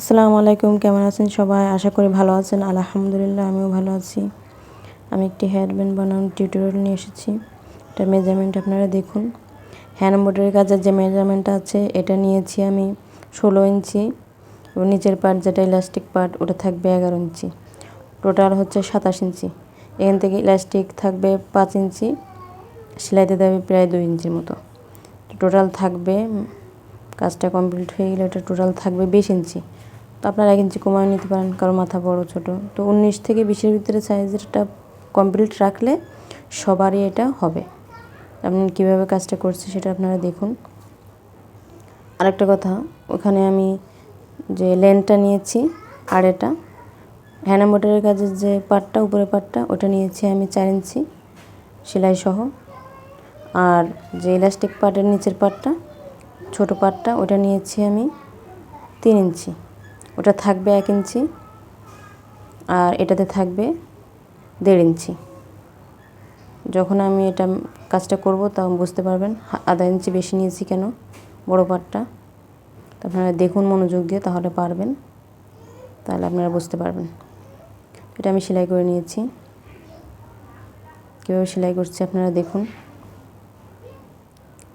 আসসালামু আলাইকুম, কেমন আছেন সবাই? আশা করি ভালো আছেন। আলহামদুলিল্লাহ, আমিও ভালো আছি। আমি একটি হেয়ার ব্যান্ড বানানোর টিউটোরিয়াল নিয়ে এসেছি। এটা মেজারমেন্ট আপনারা দেখুন। হ্যান্ড এম্ব্রয়ডারি কাজের যে মেজারমেন্টটা আছে, এটা নিয়েছি আমি ষোলো ইঞ্চি নিচের পার্ট যেটা ইলাস্টিক পার্ট ওটা থাকবে এগারো ইঞ্চি। টোটাল হচ্ছে সাতাশ ইঞ্চি। এখান থেকে ইলাস্টিক থাকবে পাঁচ ইঞ্চি, সেলাইতে দেবে প্রায় দুই ইঞ্চির মতো। টোটাল থাকবে, কাজটা কমপ্লিট হয়ে গেলে ওটা টোটাল থাকবে বিশ ইঞ্চি। আপনারা এক ইঞ্চি কমায় নিতে পারেন কারও মাথা বড়, ছোট। তো উনিশ থেকে বিশের ভিতরে সাইজেরটা কমপ্লিট রাখলে সবারই এটা হবে। আপনি কীভাবে কাজটা করছি সেটা আপনারা দেখুন। আরেকটা কথা, ওখানে আমি যে লেনটা নিয়েছি, আর এটা হ্যানা মোটরের কাজের যে পাটটা উপরে পাটটা ওটা নিয়েছি আমি চার ইঞ্চি সেলাই সহ আর যে ইলাস্টিক পাটের নিচের পাটটা ছোট পাটটা ওটা নিয়েছি আমি তিন ইঞ্চি। ওটা থাকবে এক ইঞ্চি আর এটাতে থাকবে দেড় ইঞ্চি। যখন আমি এটা কাজটা করব তখন বুঝতে পারবেন আধা ইঞ্চি বেশি নিয়েছি কেন বড় পাটটা। আপনারা দেখুন মনোযোগ দিয়ে তাহলে পারবেন। তাহলে আপনারা বুঝতে পারবেন। এটা আমি সেলাই করে নিয়েছি। কীভাবে সেলাই করছি আপনারা দেখুন।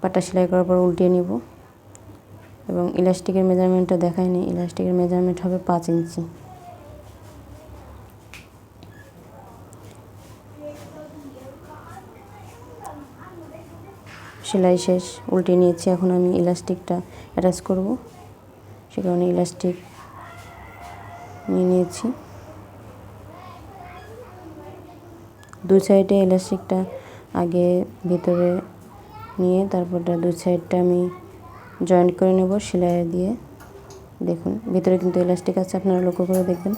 পাটটা সেলাই করার পর উল্টিয়ে নিব। এবং ইলাস্টিকের মেজারমেন্টটা দেখায়নি। ইলাস্টিকের মেজারমেন্ট হবে পাঁচ ইঞ্চি। সেলাই শেষ, উল্টে নিয়েছি। এখন আমি ইলাস্টিকটা অ্যাটাচ করব। সে কারণে ইলাস্টিক নিয়ে নিয়েছি। দু সাইডে ইলাস্টিকটা আগে ভিতরে নিয়ে, তারপরটা দু সাইডটা আমি জয়েন্ট করে নেব সেলাই দিয়ে। দেখুন, ভিতরে কিন্তু ইলাস্টিক আছে, আপনারা লক্ষ্য করে দেখবেন।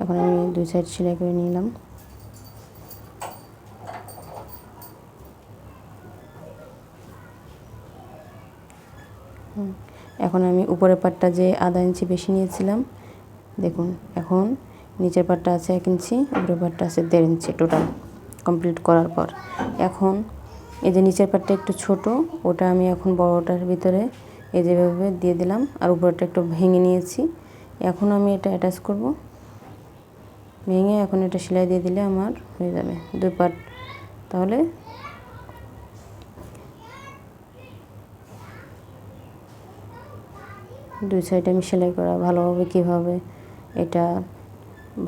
এখন আমি দুই সাইড সেলাই করে নিলাম। এখন আমি উপরের পাটটা যে আধা ইঞ্চি বেশি নিয়েছিলাম, দেখুন, এখন নিচের পাটটা আছে এক ইঞ্চি উপরের পাটটা আছে দেড় ইঞ্চি টোটাল কমপ্লিট করার পর। এখন এই যে নিচের পাটটা একটু ছোট, ওটা আমি এখন বড়টার ভিতরে এই যেভাবে দিয়ে দিলাম, আর উপরটা একটু ভেঙে নিয়েছি। এখন আমি এটা অ্যাটাচ করব। ভেঙে এখন এটা সেলাই দিয়ে দিলে আমার হয়ে যাবে দুই পাট। তাহলে দুই সাইডে আমি সেলাই করা ভালোভাবে কীভাবে এটা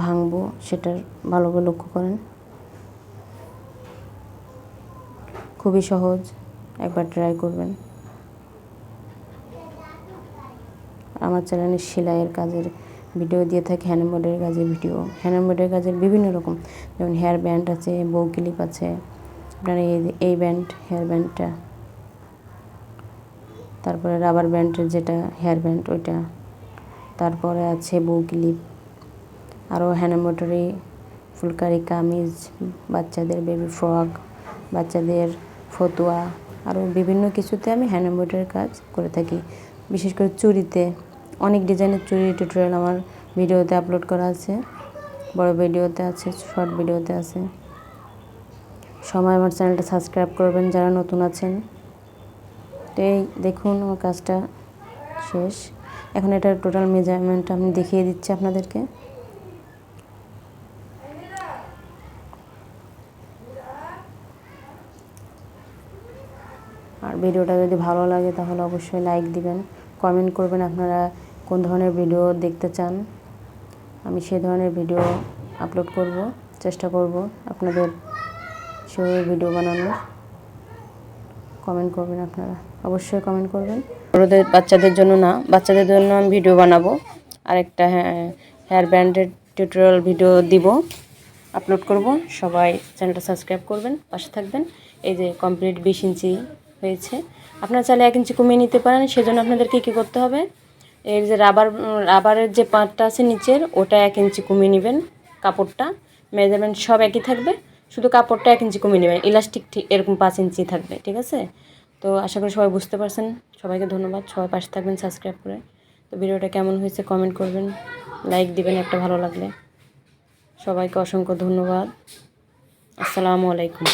ভাঙবো, সেটার ভালোভাবে লক্ষ্য করেন। খুবই সহজ, একবার ট্রাই করবেন। আমার চ্যানেলে সেলাইয়ের কাজের ভিডিও দিয়ে থাকি হ্যান্ড এমব্রয়ডারি কাজের ভিডিও হ্যান্ড এমব্রয়ডারি কাজের বিভিন্ন রকম, যেমন হেয়ার ব্যান্ড আছে বউ ক্লিপ আছে, আপনার এই এই ব্যান্ড হেয়ার ব্যান্ডটা তারপরে রাবার ব্যান্ডের যেটা হেয়ার ব্যান্ড ওইটা। তারপরে আছে বউ ক্লিপ আরও এমব্রয়ডারি ফুলকারি কামিজ, বাচ্চাদের বেবি ফ্রক বাচ্চাদের ফতুয়া, আরও বিভিন্ন কিছুতে আমি হ্যান্ড এমব্রয়ডারির কাজ করে থাকি। বিশেষ করে চুরিতে অনেক ডিজাইনের চুরি টিউটোরিয়াল আমার ভিডিওতে আপলোড করা আছে। বড় ভিডিওতে আছে শর্ট ভিডিওতে আছে। সবাই আমার চ্যানেলটা সাবস্ক্রাইব করবেন যারা নতুন আছেন। তো এই দেখুন আমার কাজটা শেষ। এখন এটার টোটাল মেজারমেন্ট আমি দেখিয়ে দিচ্ছি আপনাদেরকে। আর ভিডিওটা যদি ভালো লাগে, তাহলে অবশ্যই লাইক দিবেন। কমেন্ট করবেন আপনারা কোন ধরনের ভিডিও দেখতে চান। আমি সেই ধরনের ভিডিও আপলোড করব, চেষ্টা করব আপনাদের সেই ভিডিও বানানোর। কমেন্ট করবেন আপনারা। অবশ্যই কমেন্ট করবেন। ওদের বাচ্চাদের জন্য না, বাচ্চাদের জন্য আমি ভিডিও বানাবো। আর একটা হেয়ার ব্যান্ডের টিউটোরিয়াল ভিডিও দিব। আপলোড করব। সবাই চ্যানেলটা সাবস্ক্রাইব করবেন, পাশে থাকবেন। এই যে কমপ্লিট বিশ ইঞ্চি হয়েছে। আপনারা চাইলে এক ইঞ্চি কমিয়ে নিতে পারেন, সেজন্য আপনাদেরকে কী করতে হবে? এর যে রাবার, রাবারের যে পাটটা আছে নিচের, ওটা এক ইঞ্চি কমিয়ে নেবেন কাপড়টা। মেজারমেন্ট সব একই থাকবে, শুধু কাপড়টা এক ইঞ্চি কমিয়ে নেবেন। ইলাস্টিক ঠিক এরকম পাঁচ ইঞ্চি থাকবে, ঠিক আছে? তো আশা করি সবাই বুঝতে পারছেন। সবাইকে ধন্যবাদ। সবাই পাশে থাকবেন, সাবস্ক্রাইব করে। তো ভিডিওটা কেমন হয়েছে কমেন্ট করবেন, লাইক দিবেন, একটা ভালো লাগলে। সবাইকে অসংখ্য ধন্যবাদ। আসসালামু আলাইকুম।